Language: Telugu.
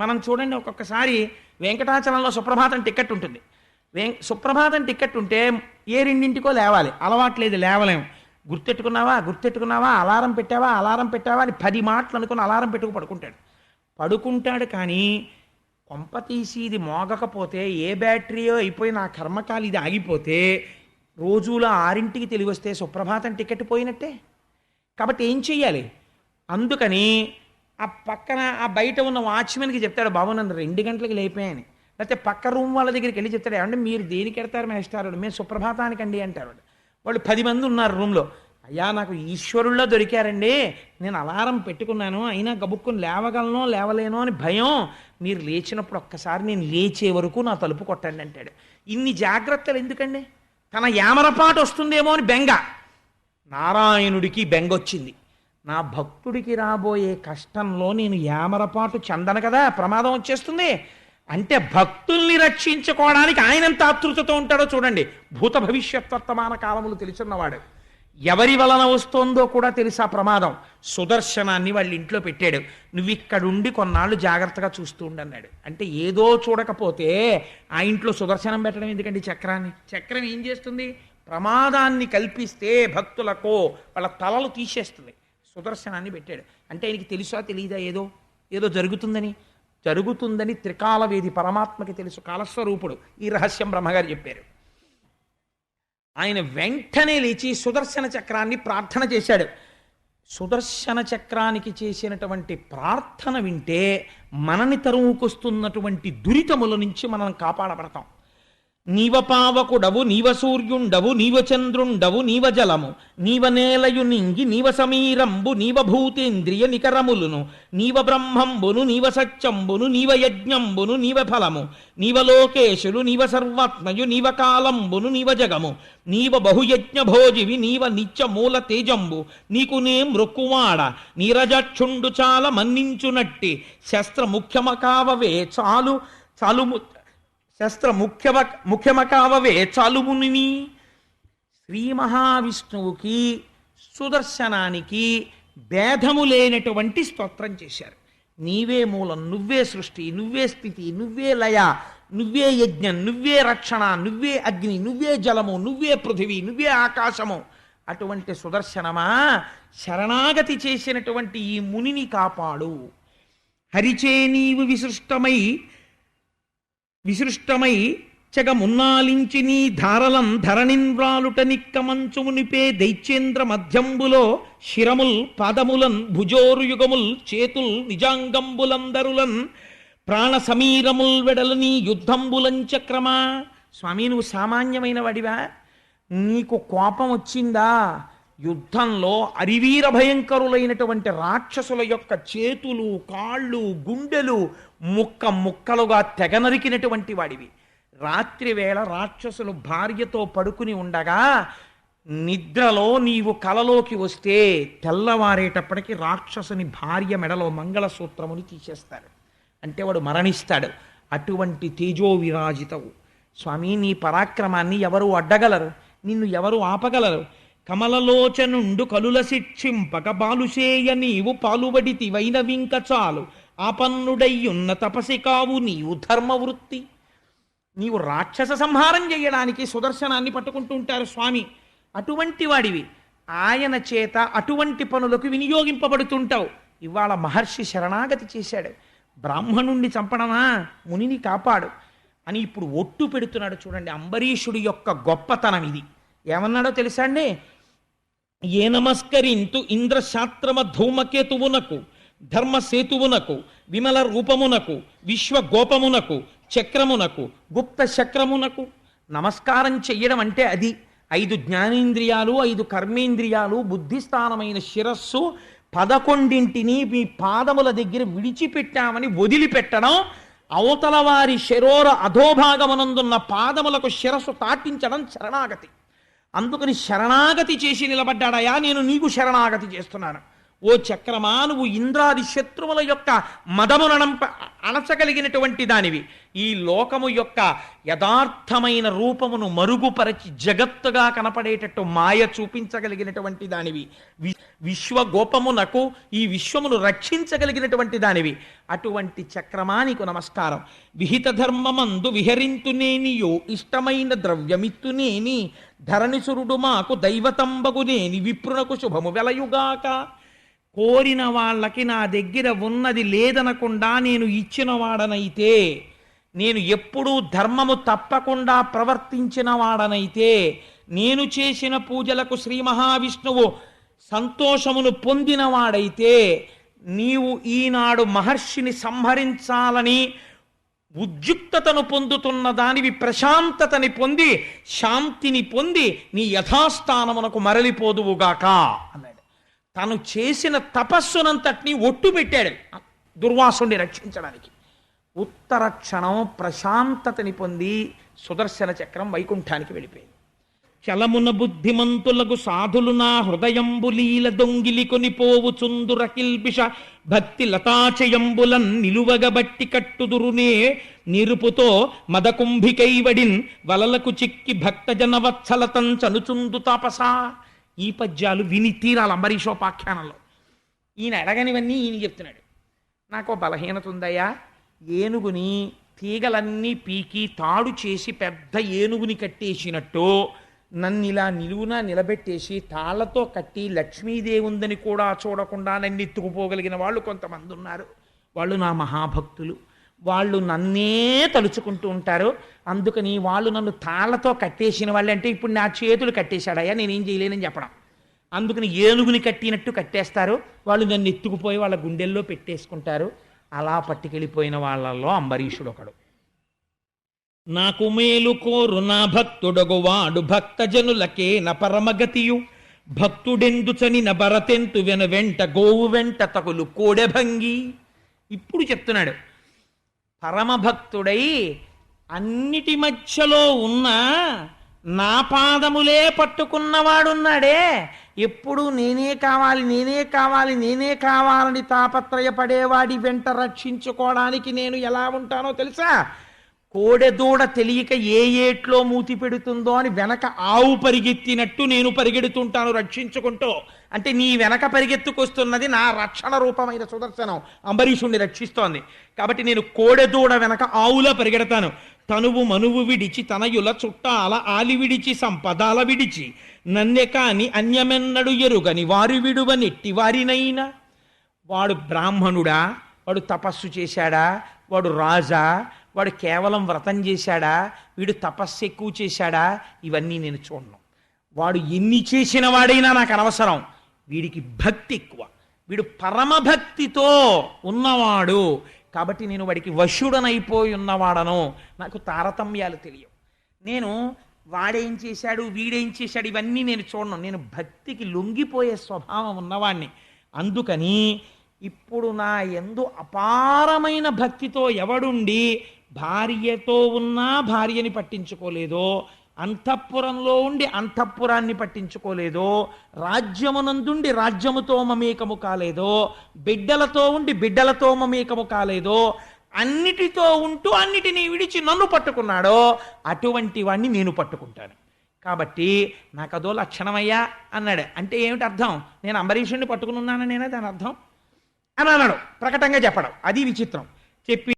మనం చూడండి ఒక్కొక్కసారి వెంకటాచలంలో సుప్రభాతం టికెట్ ఉంటుంది. వెం సుప్రభాతం టికెట్ ఉంటే ఏ రెండింటికో లేవాలి. అలవాట్లేదు లేవలేము గుర్తెట్టుకున్నావా? గుర్తెట్టుకున్నావా? అలారం పెట్టావా? అలారం పెట్టావా? అని పది మాటలు అనుకుని అలారం పెట్టుకు పడుకుంటాడు. పడుకుంటాడు కానీ కొంప తీసి ఇది మోగకపోతే ఏ బ్యాటరీయో అయిపోయి నా కర్మకాలు ఇది ఆగిపోతే రోజులో ఆరింటికి తెలివి వస్తే సుప్రభాతం టికెట్ పోయినట్టే. కాబట్టి ఏం చెయ్యాలి? అందుకని ఆ పక్కన ఆ బయట ఉన్న వాచ్మెన్కి చెప్తాడు బాబు నన్ను రెండు గంటలకు లేపాయని. లేకపోతే పక్క రూమ్ వాళ్ళ దగ్గరికి వెళ్ళి చెప్తాడు ఏమంటే మీరు దేనికి ఎడతారు మేస్టారు మేము సుప్రభాతానికండి అంటారు వాళ్ళు పది మంది ఉన్నారు రూమ్లో. అయ్యా నాకు ఈశ్వరుల్లో దొరికారండి. నేను అలారం పెట్టుకున్నాను. అయినా గబుక్కుని లేవగలనో లేవలేనో అని భయం. మీరు లేచినప్పుడు ఒక్కసారి నేను లేచే వరకు నా తలుపు కొట్టండి అంటాడు. ఇన్ని జాగ్రత్తలు ఎందుకండి? తన యామరపాటు వస్తుందేమో అని బెంగ. నారాయణుడికి బెంగొచ్చింది. నా భక్తుడికి రాబోయే కష్టంలో నేను యామరపాటు చందన కదా ప్రమాదం వచ్చేస్తుంది. అంటే భక్తుల్ని రక్షించుకోవడానికి ఆయనంత ఆతృతతో ఉంటాడో చూడండి. భూత భవిష్యత్ వర్తమాన కాలములు తెలుసున్నవాడు. ఎవరి వలన వస్తోందో కూడా తెలుసా ప్రమాదం. సుదర్శనాన్ని వాళ్ళ ఇంట్లో పెట్టాడు. నువ్వు ఇక్కడుండి కొన్నాళ్ళు జాగ్రత్తగా చూస్తూ ఉండన్నాడు. అంటే ఏదో చూడకపోతే ఆ ఇంట్లో సుదర్శనం పెట్టడం ఎందుకండి చక్రాన్ని? చక్రం ఏం చేస్తుంది? ప్రమాదాన్ని కల్పిస్తే భక్తులకు వాళ్ళ తలలు తీసేస్తుంది. సుదర్శనాన్ని పెట్టాడు. అంటే ఆయనకి తెలుసా తెలియదా ఏదో? ఏదో జరుగుతుందని? జరుగుతుందని త్రికాలవేది పరమాత్మకి తెలుసు కాలస్వరూపుడు. ఈ రహస్యం బ్రహ్మగారు చెప్పారు. ఆయన వెంటనే లేచి సుదర్శన చక్రాన్ని ప్రార్థన చేశాడు. సుదర్శన చక్రానికి చేసినటువంటి ప్రార్థన వింటే మనని తరువుకొస్తున్నటువంటి దురితముల నుంచి మనం కాపాడబడతాం. నీవ పావకుడవు నీవ సూర్యుండవు నీవ చంద్రుండవు నీవ జలము. నీవ నేలయు నింగి నీవ సమీరంబు నీవ భూతేంద్రియ నికరములును. నీవ బ్రహ్మంబును నీవ సత్యంబును నీవ యజ్ఞంబును నీవ ఫలము. నీవ లోకేశులు నీవ సర్వాత్మయు నీవ కాలంబును నీవ జగము. నీవ బహుయజ్ఞ భోజివి నీవ నిత్య మూల తేజంబు. నీకు నే మృక్కువాడ నీరజక్షుండు చాలా మన్నించునట్టి. శస్త్ర ముఖ్యమకావవే చాలు చాలు శస్త్ర ముఖ్యమ ముఖ్యమకావవే చాలుముని శ్రీ మహావిష్ణువుకి సుదర్శనానికి భేదము లేనటువంటి స్తోత్రం చేశారు. నీవే మూలం నువ్వే సృష్టి నువ్వే స్థితి నువ్వే లయ నువ్వే యజ్ఞం నువ్వే రక్షణ నువ్వే అగ్ని నువ్వే జలము నువ్వే పృథివీ నువ్వే ఆకాశము. అటువంటి సుదర్శనమా శరణాగతి చేసినటువంటి ఈ మునిని కాపాడు. హరిచే నీవు విసృష్టమై విసృష్టమై చెగమున్నాలించి నీ ధారలం ధరణింద్రాలుట నిక్కమంచుమునిపే దైత్యేంద్ర మధ్యంబులో శిరముల్ పాదములన్ భుజోరుయుగముల్ చేతుల్ నిజాంగంబులందరులన్ ప్రాణ సమీరముల్ వెడలు నీ యుద్ధంబులం చక్రమా? స్వామి నువ్వు సామాన్యమైన వాడివా నీకు కోపం వచ్చిందా యుద్ధంలో అరివీర భయంకరులైనటువంటి రాక్షసుల యొక్క చేతులు కాళ్ళు గుండెలు ముక్క ముక్కలుగా తెగ నరికినటువంటి వాడివి. రాత్రి వేళ రాక్షసులు భార్యతో పడుకుని ఉండగా నిద్రలో నీవు కలలోకి వస్తే తెల్లవారేటప్పటికి రాక్షసుని భార్య మెడలో మంగళసూత్రముని తీసేస్తారు. అంటే వాడు మరణిస్తాడు. అటువంటి తేజో విరాజితవు స్వామి నీ పరాక్రమాన్ని ఎవరు అడ్డగలరు? నిన్ను ఎవరు ఆపగలరు? కమలలోచనుండు కలుల శిక్షింపక బాలుషేయ నీవు పాలుబడితి వైనవింక చాలు. ఆపన్నుడయ్యున్న తపసి కావు నీవు ధర్మవృత్తి. నీవు రాక్షస సంహారం చేయడానికి సుదర్శనాన్ని పట్టుకుంటూ ఉంటారు స్వామి. అటువంటి వాడివి. ఆయన చేత అటువంటి పనులకు వినియోగింపబడుతుంటావు. ఇవాళ మహర్షి శరణాగతి చేశాడు. బ్రాహ్మణుణ్ణి చంపడమా? మునిని కాపాడు. అని ఇప్పుడు ఒట్టు పెడుతున్నాడు చూడండి అంబరీషుడి యొక్క గొప్పతనం ఇది. ఏమన్నాడో తెలుసా అండి ఏ నమస్కరింతు ఇంద్రశాస్త్రమ ధూమకేతువునకు ధర్మసేతువునకు విమల రూపమునకు విశ్వగోపమునకు చక్రమునకు గుప్త చక్రమునకు నమస్కారం చెయ్యడం అంటే అది. ఐదు జ్ఞానేంద్రియాలు ఐదు కర్మేంద్రియాలు బుద్ధిస్థానమైన శిరస్సు పదకొండింటిని మీ పాదముల దగ్గర విడిచిపెట్టామని వదిలిపెట్టడం అవతల వారి శరోర అధోభాగమునందున్న పాదములకు శిరస్సు తాటించడం శరణాగతి. అందుకని శరణాగతి చేసి నిలబడ్డాడయా నేను నీకు శరణాగతి చేస్తున్నాను. ఓ చక్రమా నువ్వు ఇంద్రాది శత్రువుల యొక్క మదమునంప అణచగలిగినటువంటి దానివి. ఈ లోకము యొక్క యథార్థమైన రూపమును మరుగుపరచి జగత్తుగా కనపడేటట్టు మాయ చూపించగలిగినటువంటి దానివి. విశ్వగోపమునకు ఈ విశ్వమును రక్షించగలిగినటువంటి దానివి. అటువంటి చక్రమా నీకు నమస్కారం. విహిత ధర్మమందు విహరింతునేనియో ఇష్టమైన ద్రవ్యమిత్తునేని ధరణిసురుడు మాకు దైవతంబగునేని విప్రునకు శుభము వెలయుగాక. కోరిన వాళ్ళకి నా దగ్గర ఉన్నది లేదనకుండా నేను ఇచ్చిన వాడనైతే నేను ఎప్పుడూ ధర్మము తప్పకుండా ప్రవర్తించిన వాడనైతే నేను చేసిన పూజలకు శ్రీ మహావిష్ణువు సంతోషమును పొందినవాడైతే నీవు ఈనాడు మహర్షిని సంహరించాలని ఉద్యుక్తతను పొందుతున్న దానివి ప్రశాంతతని పొంది శాంతిని పొంది నీ యథాస్థానమునకు మరలిపోదువుగాక. అన్నాడు తను చేసిన తపస్సునంతటినీ ఒట్టు పెట్టాడు. దుర్వాసుని రక్షించడానికి. ఉత్తర క్షణం ప్రశాంతతని పొంది సుదర్శన చక్రం వైకుంఠానికి వెళ్ళిపోయింది. చలమున బుద్ధిమంతులకు సాధులు నా హృదయంబులీల దొంగిలి కొనిపోవు చుందురకిల్పిష భక్తి లతాచయంబులన్ నిలువగబట్టి కట్టుదురునే నిరుపుతో మదకుంభికైవడిన్ వలలకు చిక్కి భక్తజనవత్సలతం చనుచుందు తాపసా ఈ పద్యాలు విని తీరాలి అంబరీషోపాఖ్యానంలో. ఈయన అడగనివన్నీ ఈయన చెప్తున్నాడు. నాకు బలహీనత ఉందయ్యా. ఏనుగుని తీగలన్నీ పీకి తాడు చేసి పెద్ద ఏనుగుని కట్టేసినట్టు నన్ను ఇలా నిలువున నిలబెట్టేసి తాళ్ళతో కట్టి లక్ష్మీదేవి ఉందని కూడా చూడకుండా నన్ను ఎత్తుకుపోగలిగిన వాళ్ళు కొంతమంది ఉన్నారు. వాళ్ళు నా మహాభక్తులు. వాళ్ళు నన్నే తలుచుకుంటూ ఉంటారు. అందుకని వాళ్ళు నన్ను తాళ్ళతో కట్టేసిన వాళ్ళు అంటే ఇప్పుడు నా చేతులు కట్టేశాడయ్యా నేనేం చేయలేనని చెప్పడం. అందుకని ఏనుగుని కట్టినట్టు కట్టేస్తారు. వాళ్ళు నన్ను ఎత్తుకుపోయి వాళ్ళ గుండెల్లో పెట్టేసుకుంటారు. అలా పట్టుకెళ్ళిపోయిన వాళ్ళల్లో అంబరీషుడు ఒకడు. నాకు మేలు కోరు నా భక్తుడగువాడు భక్తజనులకే న పరమగతియు. భక్తుడెందుచని నబరతెంతు వెన వెంట గోవు వెంట తగులు కోడెభంగి ఇప్పుడు చెప్తున్నాడు పరమభక్తుడై అన్నిటి మధ్యలో ఉన్న నా పాదములే పట్టుకున్నవాడున్నాడే. ఎప్పుడు నేనే కావాలి నేనే కావాలి నేనే కావాలని తాపత్రయపడేవాడి వెంట రక్షించుకోవడానికి నేను ఎలా ఉంటానో తెలుసా? కోడెదూడ తెలియక ఏ ఏట్లో మూతి పెడుతుందో అని వెనక ఆవు పరిగెత్తినట్టు నేను పరిగెడుతుంటాను రక్షించుకుంటూ. అంటే నీ వెనక పరిగెత్తుకొస్తున్నది నా రక్షణ రూపమైన సుదర్శనం. అంబరీషుణ్ణి రక్షిస్తోంది. కాబట్టి నేను కోడెదూడ వెనక ఆవులా పరిగెడతాను. తనువు మనువు విడిచి తనయుల చుట్టాల ఆలి విడిచి సంపదాల విడిచి నన్నె కాని అన్యమెన్నడు ఎరుగని వారి విడువ నెట్టి వారినైనా. వాడు బ్రాహ్మణుడా? వాడు తపస్సు చేశాడా? వాడు రాజా? వాడు కేవలం వ్రతం చేశాడా? వీడు తపస్సు ఎక్కువ చేశాడా? ఇవన్నీ నేను చూడను. వాడు ఎన్ని చేసిన వాడైనా నాకు అనవసరం. వీడికి భక్తి ఎక్కువ. వీడు పరమభక్తితో ఉన్నవాడు. కాబట్టి నేను వాడికి వశుడనైపోయి ఉన్నవాడను. నాకు తారతమ్యాలు తెలియవు. నేను వాడేం చేశాడు వీడేం చేశాడు ఇవన్నీ నేను చూడను. నేను భక్తికి లొంగిపోయే స్వభావం ఉన్నవాణ్ణి. అందుకని ఇప్పుడు నా ఎందు అపారమైన భక్తితో ఎవడుండి భార్యతో ఉన్నా భార్యని పట్టించుకోలేదో అంతఃపురంలో ఉండి అంతఃపురాన్ని పట్టించుకోలేదో రాజ్యమునందుండి రాజ్యముతో మమేకము కాలేదో బిడ్డలతో ఉండి బిడ్డలతో మమేకము కాలేదో అన్నిటితో ఉంటూ అన్నిటినీ విడిచి నన్ను పట్టుకున్నాడో అటువంటి వాణ్ణి నేను పట్టుకుంటాను. కాబట్టి నాకు అదో లక్షణమయ్యా అన్నాడు. అంటే ఏమిటి అర్థం? నేను అంబరీషుణ్ణి పట్టుకుని ఉన్నాననేనా దాని అర్థం? అని అన్నాడు. ప్రకటంగా చెప్పడం. అది విచిత్రం. చెప్పి